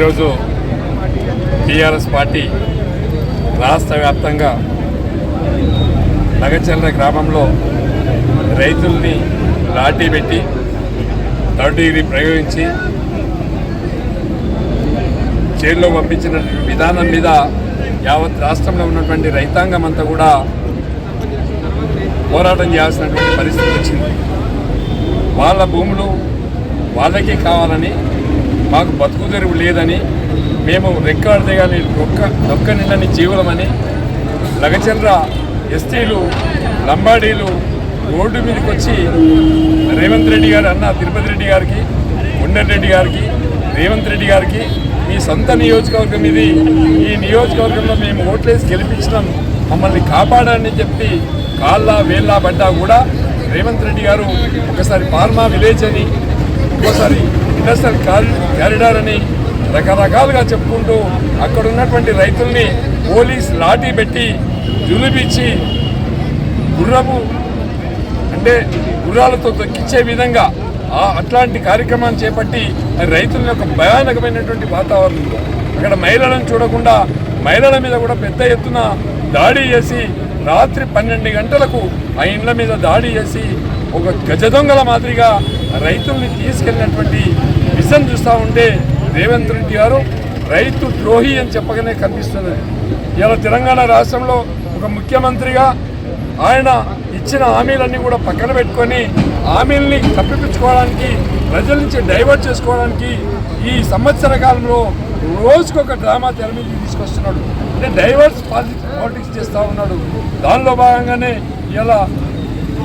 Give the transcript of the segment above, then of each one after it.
ఈరోజు TRS party రాష్ట్ర వ్యాప్తంగా నగచర్ల గ్రామంలో రైతుల్ని లాఠీ పెట్టి థర్డ్ డిగ్రీ ప్రయోగించి జైల్లో పంపించిన విధానం మీద యావత్ రాష్ట్రంలో ఉన్నటువంటి రైతాంగం అంతా కూడా పోరాటం చేయాల్సినటువంటి పరిస్థితి వచ్చింది. వాళ్ళ భూములు వాళ్ళకే కావాలని మాకు బతుకు తెరువు లేదని మేము రెక్కాడు దిగాలి డొక్క డొక్క నిండని జీవులమని లగచంద్ర ఎస్టీలు లంబాడీలు రోడ్డు మీదకి వచ్చి రేవంత్ రెడ్డి గారు అన్న తిరుపతి రెడ్డి గారికి ఉండర్ రెడ్డి గారికి రేవంత్ రెడ్డి గారికి మీ సొంత నియోజకవర్గం ఇది. ఈ నియోజకవర్గంలో మేము ఓట్లేసి గెలిపించినాం. మమ్మల్ని కాపాడని చెప్పి కాళ్ళ వేళ్ళ పడ్డా కూడా రేవంత్ రెడ్డి గారు ఒకసారి ఫార్మా విలేజ్ అని ఇంకోసారి ఇండస్ట్రియల్ క్యారిడార్ అని రకరకాలుగా చెప్పుకుంటూ అక్కడ ఉన్నటువంటి రైతుల్ని పోలీస్ లాఠీ పెట్టి జులిపించి గుర్రపు అంటే గుర్రాలతో తొక్కించే విధంగా ఆ అట్లాంటి కార్యక్రమాన్ని చేపట్టి రైతుల యొక్క భయానకమైనటువంటి వాతావరణంలో అక్కడ మహిళలను చూడకుండా మహిళల మీద కూడా పెద్ద ఎత్తున దాడి చేసి రాత్రి పన్నెండు గంటలకు ఆ ఇండ్ల మీద దాడి చేసి ఒక గజ దొంగల మాదిరిగా రైతుల్ని తీసుకెళ్ళినటువంటి విజన్ చూస్తూ ఉంటే రేవంత్ రెడ్డి గారు రైతు ద్రోహి అని చెప్పగానే కనిపిస్తుంది. ఇలా తెలంగాణ రాష్ట్రంలో ఒక ముఖ్యమంత్రిగా ఆయన ఇచ్చిన హామీలన్నీ కూడా పక్కన పెట్టుకొని హామీల్ని తప్పిపించుకోవడానికి ప్రజల నుంచి డైవర్ట్ చేసుకోవడానికి ఈ సంవత్సర కాలంలో రోజుకొక డ్రామా తెర మీద తీసుకొస్తున్నాడు. అంటే డైవర్స్ పాలిటిక్స్ చేస్తూ ఉన్నాడు. దానిలో భాగంగానే ఇలా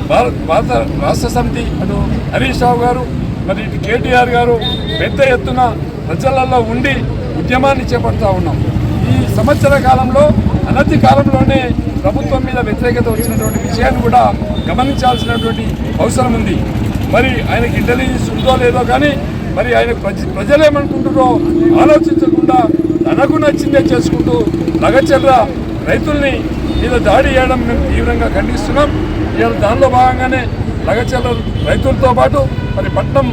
భారత భారత రాష్ట్ర సమితి అటు హరీష్ రావు గారు మరి ఇటు కేటీఆర్ గారు పెద్ద ఎత్తున ప్రజలలో ఉండి ఉద్యమాన్ని చేపడుతూ ఉన్నాం. ఈ సంవత్సర కాలంలో అనతి కాలంలోనే ప్రభుత్వం మీద వ్యతిరేకత వచ్చినటువంటి విషయాన్ని కూడా గమనించాల్సినటువంటి అవసరం ఉంది. మరి ఆయనకి ఇంటెలిజెన్స్ ఉందో లేదో కానీ మరి ఆయన ప్రజ ప్రజలు ఆలోచించకుండా తనకు నచ్చిందే చేసుకుంటూ లగచర్ర రైతుల్ని మీద దాడి చేయడం మేము తీవ్రంగా ఖండిస్తున్నాం. ఇవాళ దానిలో భాగంగానే లగచర్ల రైతులతో పాటు మరి పట్నం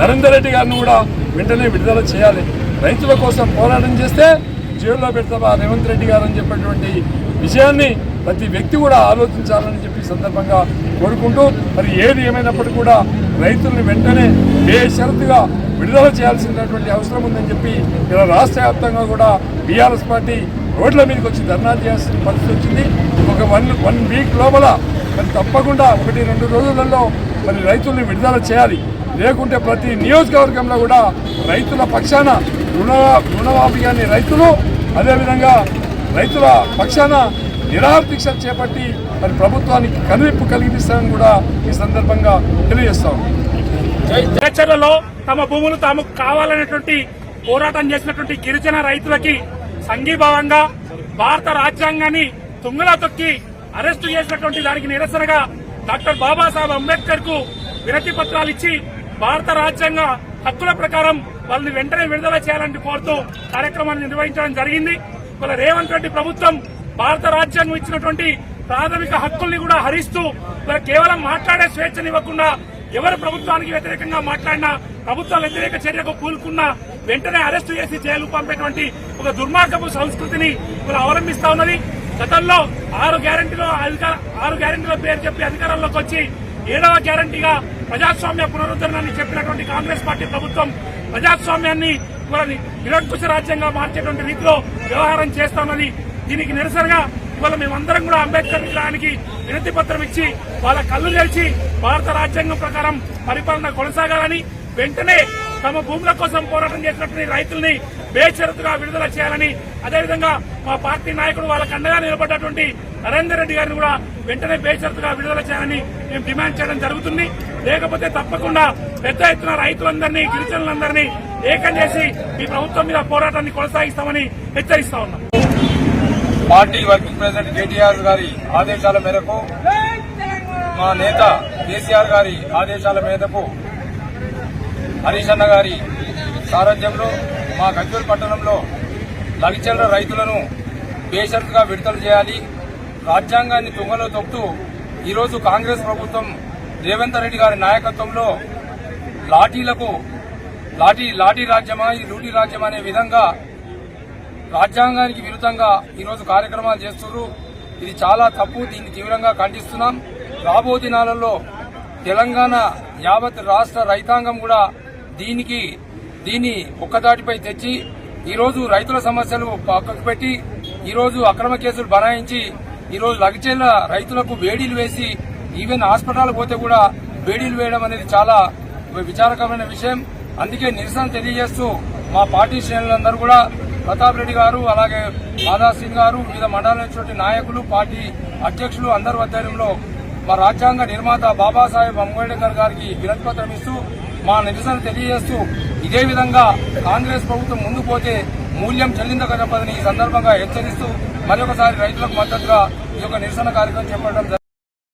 నరేందర్ రెడ్డి గారిని కూడా వెంటనే విడుదల చేయాలి. రైతుల కోసం పోరాటం చేస్తే జైల్లో పెడతామా రేవంత్ రెడ్డి గారు అని చెప్పేటువంటి విషయాన్ని ప్రతి వ్యక్తి కూడా ఆలోచించాలని చెప్పి సందర్భంగా కోరుకుంటూ మరి ఏది ఏమైనప్పటికీ కూడా రైతుల్ని వెంటనే బేషరతుగా విడుదల చేయాల్సినటువంటి అవసరం ఉందని చెప్పి ఇలా రాష్ట్ర వ్యాప్తంగా కూడా బీఆర్ఎస్ పార్టీ రోడ్ల మీదకి వచ్చి ధర్నా చేయాల్సిన పరిస్థితి వచ్చింది. ఒక వన్ వన్ వీక్ లోపల మరి తప్పకుండా ఒకటి రెండు రోజులలో మరి రైతుల్ని విడుదల చేయాలి. లేకుంటే ప్రతి నియోజకవర్గంలో కూడా రైతుల పక్షాన రుణ రుణమాఫీ రైతులు అదేవిధంగా రైతుల పక్షాన నిరాహార చేపట్టి మరి ప్రభుత్వానికి కనువిప్పు కలిగిస్తామని కూడా ఈ సందర్భంగా తెలియజేస్తాం చర్చలలో తమ భూములు తాము కావాలనేటువంటి పోరాటం చేసినటువంటి గిరిజన రైతులకి సంఘీభావంగా భారత రాజ్యాంగాన్ని తుంగలా తొక్కి అరెస్టు చేసినటువంటి దానికి నిరసనగా డాక్టర్ బాబాసాహెబ్ అంబేద్కర్కు వినతి పత్రాలు ఇచ్చి భారత రాజ్యాంగ హక్కుల ప్రకారం వాళ్ళని వెంటనే విడుదల చేయాలని కోరుతూ కార్యక్రమాన్ని నిర్వహించడం జరిగింది. ఇవాళ రేవంత్ రెడ్డి ప్రభుత్వం భారత రాజ్యాంగం ఇచ్చినటువంటి ప్రాథమిక హక్కుల్ని కూడా హరిస్తూ కేవలం మాట్లాడే స్వేచ్ఛనివ్వకుండా ఎవరు ప్రభుత్వానికి వ్యతిరేకంగా మాట్లాడినా ప్రభుత్వ వ్యతిరేక చర్యకు పూనుకున్నా వెంటనే అరెస్టు చేసి జైలు పంపేటువంటి ఒక దుర్మార్గపు సంస్కృతిని ఇప్పుడు అవలంబిస్తా ఉన్నది. గతంలో ఆరు గ్యారంటీలో ఆరు గ్యారంటీల పేరు చెప్పి అధికారంలోకి వచ్చి ఏడవ గ్యారంటీగా ప్రజాస్వామ్య పునరుద్ధరణని చెప్పినటువంటి కాంగ్రెస్ పార్టీ ప్రభుత్వం ప్రజాస్వామ్యాన్ని ఇవాళ నిరంకుశ రాజ్యంగా మార్చేటువంటి రీతిలో వ్యవహారం చేస్తామని దీనికి నిరసనగా ఇవాళ మేమందరం కూడా అంబేద్కర్ విగ్రహానికి వినతి పత్రం ఇచ్చి వాళ్ళ కళ్ళు తెరిచి భారత రాజ్యాంగం ప్రకారం పరిపాలన కొనసాగాలని వెంటనే తమ భూముల కోసం పోరాటం చేసినటువంటి రైతుల్ని బేషరతుగా విడుదల చేయాలని అదేవిధంగా మా పార్టీ నాయకుడు వాళ్ళకు అండగా నిలబడ్డటువంటి నరేందర్ రెడ్డి గారిని కూడా వెంటనే బేషరతుగా విడుదల చేయాలని మేము డిమాండ్ చేయడం జరుగుతుంది. లేకపోతే తప్పకుండా పెద్ద ఎత్తున రైతులందరినీ గిరిజనులందరినీ ఏకం చేసి ఈ ప్రభుత్వం మీద పోరాటాన్ని కొనసాగిస్తామని హెచ్చరిస్తా ఉన్నాం. పార్టీ వర్కింగ్ ప్రెసిడెంట్ కేటీఆర్ గారి ఆదేశాల మేరకు మా నేత కేసీఆర్ గారి ఆదేశాల మేరకు హరీష్ అన్న గారి సారథ్యంలో మా గజ్వల్ పట్టణంలో లగిచెల్ల రైతులను బేషరతుగా విడుదల చేయాలి. రాజ్యాంగాన్ని తుంగలో తొక్కుతూ ఈరోజు కాంగ్రెస్ ప్రభుత్వం రేవంత్ రెడ్డి గారి నాయకత్వంలో లాఠీలకు లాఠీ లాఠీ రాజ్యమా ఈ లూటీ రాజ్యమా అనే విధంగా రాజ్యాంగానికి విరుద్ధంగా ఈరోజు కార్యక్రమాలు చేస్తున్నారు. ఇది చాలా తప్పు దీన్ని తీవ్రంగా ఖండిస్తున్నాం. రాబో దినాలలో తెలంగాణ యావత్ రాష్ట్ర రైతాంగం కూడా దీనికి దీన్ని ఒక్కదాటిపై తెచ్చి ఈరోజు రైతుల సమస్యలు పక్కకు పెట్టి ఈరోజు అక్రమ కేసులు బనాయించి ఈరోజు లగచేళ్ళ రైతులకు వేడీలు వేసి ఈవెన్ హాస్పిటల్ పోతే కూడా వేడీలు వేయడం అనేది చాలా విచారకరమైన విషయం. అందుకే నిరసన తెలియజేస్తూ మా పార్టీ శ్రేణులందరూ కూడా ప్రతాప్ రెడ్డి గారు అలాగే మాధా సింగ్ గారు వివిధ మండలాల నాయకులు పార్టీ అధ్యక్షులు అందరి ఆధ్వర్యంలో మా రాజ్యాంగ నిర్మాత బాబాసాహెబ్ అంబేడ్కర్ గారికి వినతి పత్రం ఇస్తూ మా నిరసన తెలియజేస్తూ ఇదే విధంగా కాంగ్రెస్ ప్రభుత్వం ముందు పోతే మూల్యం చెల్లిందక తప్పదని ఈ సందర్భంగా హెచ్చరిస్తూ మరొకసారి రైతులకు మద్దతుగా ఈ యొక్క నిరసన కార్యక్రమం చేపట్టడం